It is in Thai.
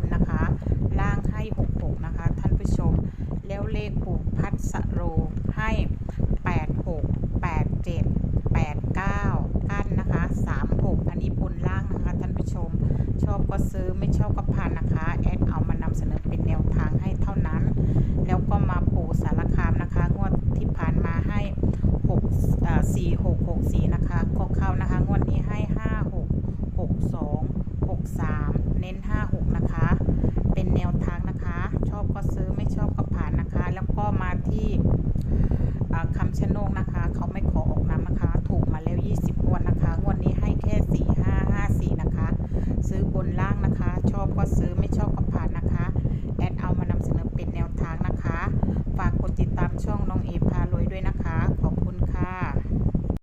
นนะคะ ล่างให้หกหกนะคะ ท่านผู้ชม แล้วเลขปูพัสโรให้แปดหกแปดเจ็ดแปดเก้ากั้นนะคะสามหกอันนี้บนล่างนะคะ ท่านผู้ชม ชอบก็ซื้อไม่ชอบก็ผ่านนะคะ แอดเอามานำเสนอเป็นแนวทางให้เท่านั้น แล้วก็มาปูสารคามนะคะ งวดที่ผ่านมาให้6อ่า4 6 6 4 นะคะ ก็เข้านะคะ งวดนี้ให้ 5 6 6 2 6 3 เน้น 5ำชะโนงนะคะ เขาไม่ขอออกน้ำนะคะ ถูกมาแล้ว 20งวดนะคะงวดนี้ให้แค่ 4 5 5 4 นะคะ ซื้อบนล่างนะคะ ชอบก็ซื้อไม่ชอบก็ผ่านนะคะ แอดเอามานำเสนอเป็นแนวทางนะคะ ฝากกดติดตามช่องน้องเอ